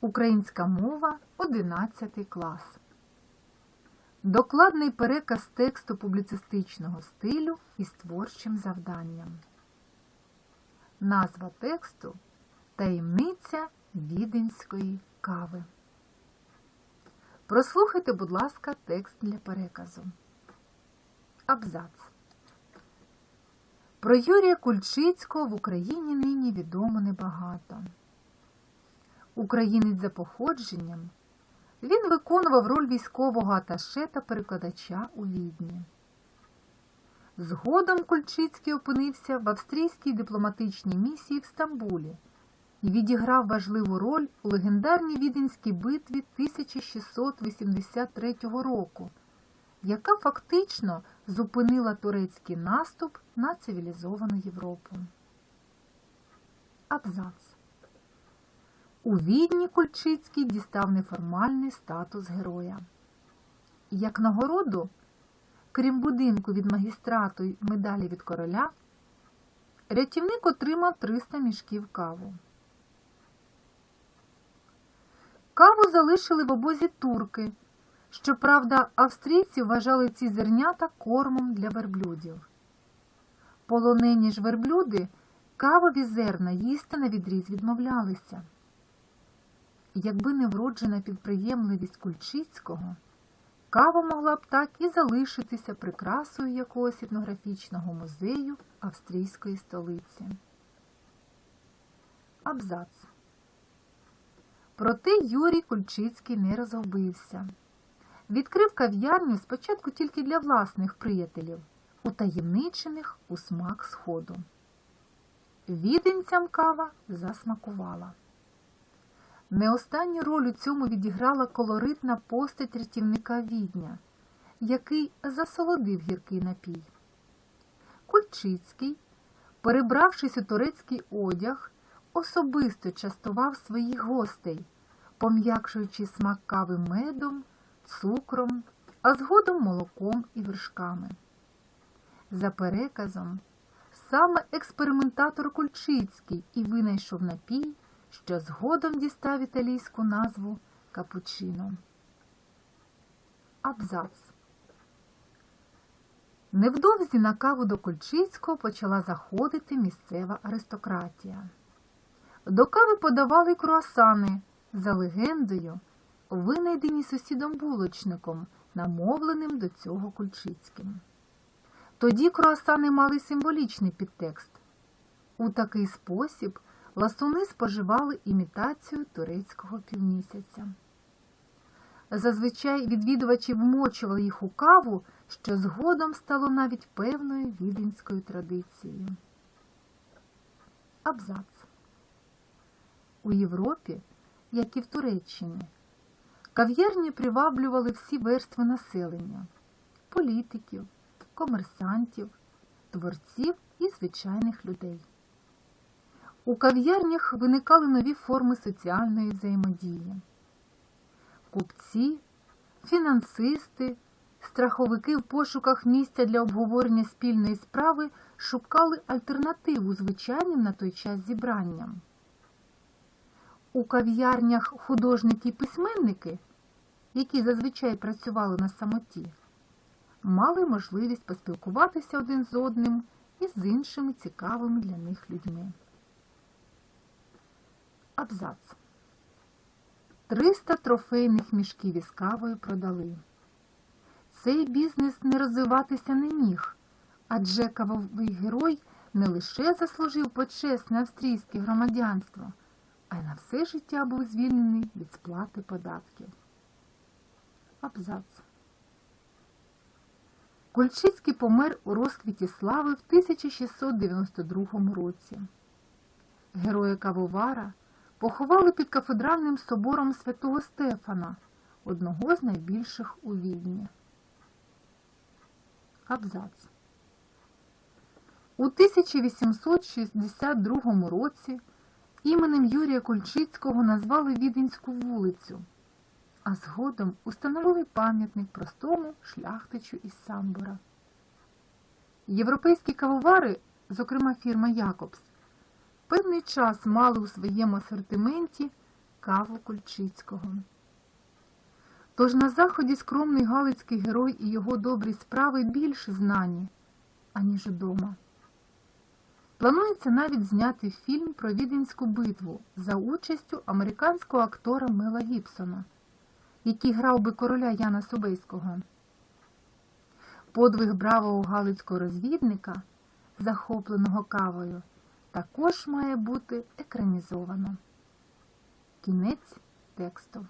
Українська мова 11 клас. Докладний переказ тексту публіцистичного стилю із творчим завданням. Назва тексту Таємниця віденської кави. Прослухайте, будь ласка, текст для переказу. Абзац. Про Юрія Кульчицького в Україні нині відомо небагато. Українець за походженням, він виконував роль військового аташе та перекладача у Відні. Згодом Кульчицький опинився в австрійській дипломатичній місії в Стамбулі і відіграв важливу роль у легендарній віденській битві 1683 року, яка фактично зупинила турецький наступ на цивілізовану Європу. Абзац. У Відні Кульчицький дістав неформальний статус героя. Як нагороду, крім будинку від магістрату й медалі від короля, рятівник отримав 300 мішків каву. Каву залишили в обозі турки. Щоправда, австрійці вважали ці зернята кормом для верблюдів. Полонені ж верблюди кавові зерна їсти на відріз відмовлялися. Якби не вроджена підприємливість Кульчицького, кава могла б так і залишитися прикрасою якогось етнографічного музею австрійської столиці. Абзац. Проте Юрій Кульчицький не розгубився. Відкрив кав'ярню спочатку тільки для власних приятелів, утаємничених у смак сходу. Віденцям кава засмакувала. Не останню роль у цьому відіграла колоритна постать рятівника відня, який засолодив гіркий напій. Кульчицький, перебравшись у турецький одяг, особисто частував своїх гостей, пом'якшуючи смак кави медом, цукром, а згодом молоком і вершками. За переказом, саме експериментатор Кульчицький і винайшов напій, що згодом дістав італійську назву капучино. Абзац. Невдовзі на каву до Кульчицького почала заходити місцева аристократія. До кави подавали круасани, за легендою, винайдені сусідом булочником, намовленим до цього Кульчицьким. Тоді круасани мали символічний підтекст. У такий спосіб ласуни споживали імітацію турецького півмісяця. Зазвичай відвідувачі вмочували їх у каву, що згодом стало навіть певною віденською традицією. Абзац. У Європі, як і в Туреччині, кав'ярні приваблювали всі верстви населення політиків, комерсантів, творців і звичайних людей. У кав'ярнях виникали нові форми соціальної взаємодії. Купці, фінансисти, страховики в пошуках місця для обговорення спільної справи шукали альтернативу звичайним на той час зібранням. У кав'ярнях художники і письменники, які зазвичай працювали на самоті, мали можливість поспілкуватися один з одним і з іншими цікавими для них людьми. Абзац. 300 трофейних мішків із кавою продали. Цей бізнес не розвиватися не міг, адже кавовий герой не лише заслужив почесне австрійське громадянство, а й на все життя був звільнений від сплати податків. Абзац. Кульчицький помер у розквіті слави в 1692 році. Героя Кавовара поховали під кафедральним собором святого Стефана, одного з найбільших у Відні. Абзац. У 1862 році іменем Юрія Кульчицького назвали Віденську вулицю, а згодом установили пам'ятник простому шляхтичу із Самбора. Європейські кавовари, зокрема фірма Якобс, певний час мали у своєму асортименті каву Кульчицького. Тож на заході скромний галицький герой і його добрі справи більш знані, аніж удома. Планується навіть зняти фільм про Віденську битву за участю американського актора Мела Гібсона, який грав би короля Яна Собейського. Подвиг бравого галицького розвідника, захопленого кавою, також має бути екранізовано. Кінець тексту.